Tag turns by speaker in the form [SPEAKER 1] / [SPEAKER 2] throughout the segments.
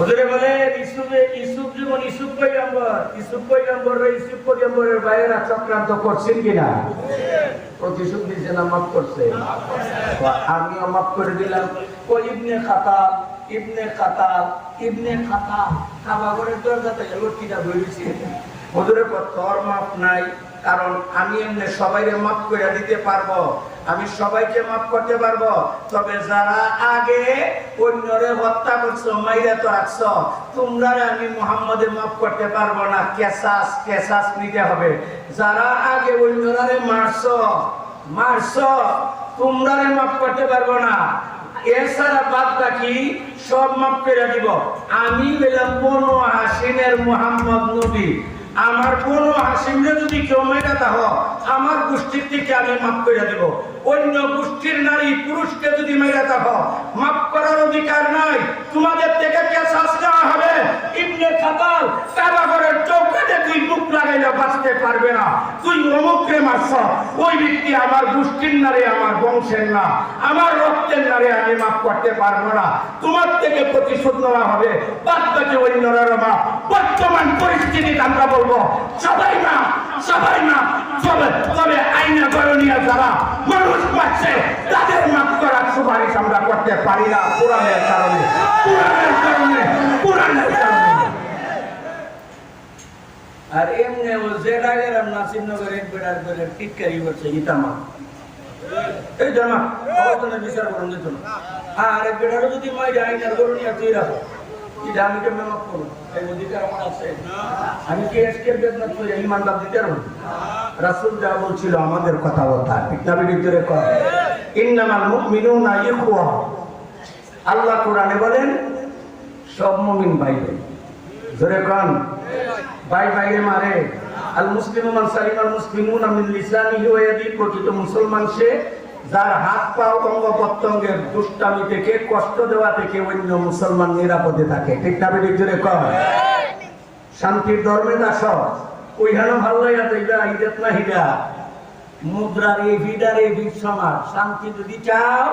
[SPEAKER 1] ওদের বলে, ইসুফে, ইসুফ যেমন ইসুফ পৈগম্বর ইসুফ পৈগম্বর ইসুফ পৈগম্বরের বাইরেরা চক্রান্ত করছেন কিনা? প্রতিশোধ দিচ্ছে না, মাফ করছে। তো আমিও মাফ করে দিলাম। ও ইবনে খাতা ইবনে খাতা ইবনে খাতা কাবাগরের দরজাতে লটকিটা বেরিয়েছে ওদের তোর মাপ নাই, কারণ আমি এমনি সবাইকে মাফ করে দিতে পারব। আমি সবাইকে মাফ করতে পারব। তবে যারা আগে অন্যরে হত্যা করছ, মাইরা তো রাখছো তোমরা আমি মোহাম্মদে মাফ করতে পারব না। কেসাস কেসাস নিতে হবে। যারা আগে অন্যরারে মারছো মারছো তোমরা মাফ করতে পারব না। এছাড়া বাদ বাকি সব মাফ করে দিব। আমি বললাম বনু হাসিনের মোহাম্মদ নবী। আমার কোন হাসিমরে যদি কেউ মেয়েরা দাহ আমার গোষ্ঠীর থেকে আমি মাফ করে দেব। অন্য গোষ্ঠীর নারী পুরুষকে যদি মেয়েরা দাহ মাফ করার অধিকার নাই। তোমাদের থেকে কে শাস্তি হবে। ইবনে খাতাল কাবাগরের বাঁচতে পারবে না। তুই অমুকরে মারছ। ওই ব্যক্তি আমার গোষ্ঠীর নারী, আমার বংশের না। আমার রক্তের নারী আমি মাফ করতে পারব না। তোমার থেকে প্রতিশোধ নেওয়া হবে। বাদ বাকি অন্যরা মা। বর্তমান পরিস্থিতি আমরা বলব, সবাই না সবাই না তবে তবে আইনা গরণীয় যারা মানুষ পাচ্ছে তাদের মাফ করার সুপারিশ আমরা করতে পারি না। পুরাণের কারণে পুরাণের কারণে পুরাণের কারণে। আর এমনি ও যে ডাগের নাসিরনগর এক বেড়ার করে টিটকারি করছে ইতামা এই জামা অবতনে বিচার করুন দিত না আর এক বেড়ারও যদি মাইরে আইনার গরণীয় তুই রাখো। এটা আমি কেমন মাফ করব? এই অধিকার আমার আছে। আমি কি এসকের বেদনা তুই ইমানদার দিতে পারব? রাসূল যা বলছিল আমাদের কথাবার্তা কিতাবের ভিতরে কয় ইন্নামাল মুমিনুনা ইখওয়া। আল্লাহ কোরআনে বলেন, সব মুমিন ভাই ভাই মারে। আল মুসলিম মান মুসলিমুন মিন প্রকৃত মুসলমান সে যার হাত পা অঙ্গ প্রত্যঙ্গের দুষ্টামি থেকে, কষ্ট দেওয়া থেকে অন্য মুসলমান নিরাপদে থাকে। ঠিক না বেরিয়ে জোরে কন। শান্তির ধর্মে দাস ওইখানে ভালো লাগে ইজাত না হিডা মুদ্রার এই ভিডার এই ভিড সমাজ, শান্তি যদি চাও,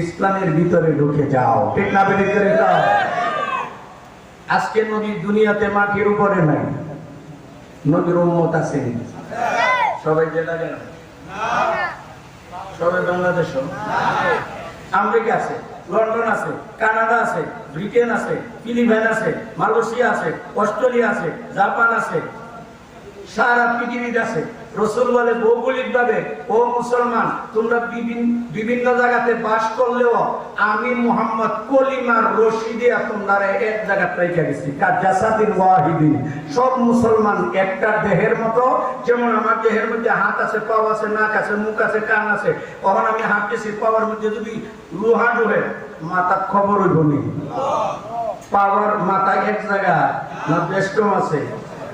[SPEAKER 1] ইসলামের ভিতরে ঢুকে যাও। ঠিক না বেরিয়ে জোরে কন। আজকে নদী দুনিয়াতে মাটির উপরে নাই। নদীর উন্মত আছে সবাই জেলা গেল? সবাই বাংলাদেশ? আমেরিকা আছে, লন্ডন আছে, কানাডা আছে, ব্রিটেন আছে, ফিলিপাইন আছে, মালয়েশিয়া আছে, অস্ট্রেলিয়া আছে, জাপান আছে, সারা পৃথিবীতে আছে। রসুল বলে ভৌগোলিক ভাবে ও মুসলমান, তোমরা বিভিন্ন জায়গাতে বাস করলেও আমি মোহাম্মদ কলিমার রশি দিয়া তোমরা এক জায়গা রেখে গেছি। কাজাসাদিন ওয়াহিদিন। সব মুসলমান একটা দেহের মতো, যেমন আমার দেহের মধ্যে হাত আছে, পাও আছে, নাক আছে, মুখ আছে, কান আছে। তখন আমি দিয়েছি পাওয়ার মধ্যে যদি লোহা ডুবে খবর হইব নি। পাওয়ার মাথা এক জায়গা, না বেষ্টম আছে?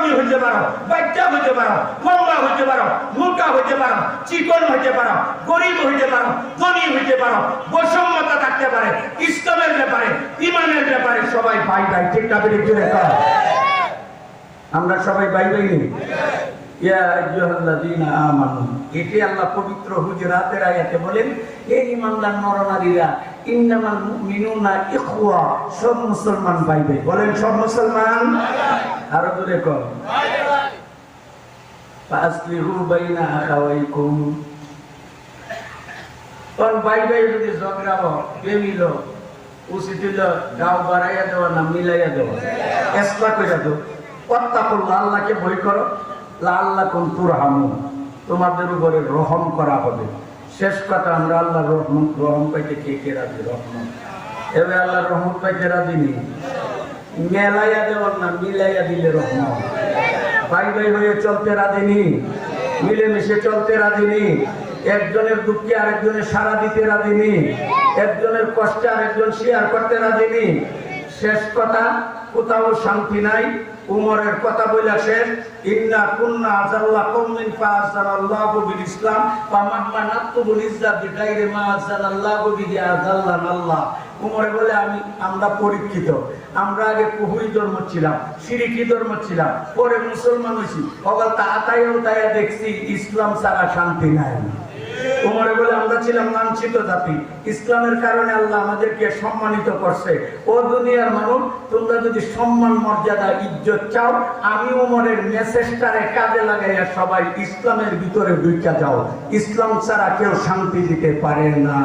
[SPEAKER 1] অনারবি হইতে পারো, বাচ্চা হইতে পারো লম্বা হইতে পারো মোটা হইতে পারো, চিকন হইতে পারো, গরিব হইতে পারো, ধনী হইতে পারো, বৈষম্যতা থাকতে পারে, ইসলামের ব্যাপারে, ইমানের ব্যাপারে সবাই ভাই ভাই ঠিক না আমরা সবাই ভাই ভাই নেই এটি আল্লাহ পবিত্র হুজুরাতের আয়াতে বলেন এই ঈমানদার নরনারীরা সব মুসলমান ভাই বলেন সব মুসলমান? আরও দূরে ভাই যদি দেওয়া না মিলাইয়া দেওয়া? এসলা আল্লাহকে ভয় করো। তোমাদের উপরে রহম করা হবে। শেষ কথা, আমরা আল্লাহ রহমত, রহম পাইতে কে কে রাজি? রহমত। এবার আল্লাহ রহমত পাইতে রাজি নেই মেলাইয়া দেওয়ার না, মিলাইয়া দিলে রহমত। ভাই ভাই হয়ে চলতে রাজি নেই মিলেমিশে চলতে রাজি নেই একজনের দুঃখে আরেকজনের সারা দিতে রাজি নেই একজনের কষ্টে আরেকজন শেয়ার করতে রাজি নেই শেষ কথা কোথাও শান্তি নাই, উমরের কথা বইলা শেষ। ইন্না কুন্না আজাল্লাহ কওমিন ফাআজালাল্লাহু বিল ইসলাম ওয়া মাহমা নাতুবুল ইজ্জাত বিগাইরি মা আজালাল্লাহু বিহি আজাল্লানাল্লাহ উমরে বলে, আমি, আমরা পরীক্ষিত। আমরা আগে কুহুরি ধর্ম ছিলাম, সিরিকি ধর্ম ছিলাম, পরে মুসলমান হয়েছি তা তাতাইও তাইয়া দেখছি, ইসলাম ছাড়া শান্তি নাই। উমরে বলে আমরা ছিলাম লাঞ্ছিত জাতি। ইসলামের কারণে আল্লাহ আমাদেরকে সম্মানিত করছে। ও দুনিয়ার মানুষ, তোমরা যদি সম্মান, মর্যাদা, ইজ্জত চাও, আমি উমরের মেসেজটারে কাজে লাগাইয়া সবাই ইসলামের ভিতরে ঢুকা যাও। ইসলাম ছাড়া কেউ শান্তি দিতে পারে না।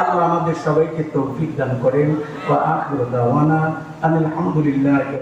[SPEAKER 1] আল্লাহ আমাদের সবাইকে তৌফিক দান করেন। ওয়া আখিরু দাওয়ানা আলহামদুলিল্লাহ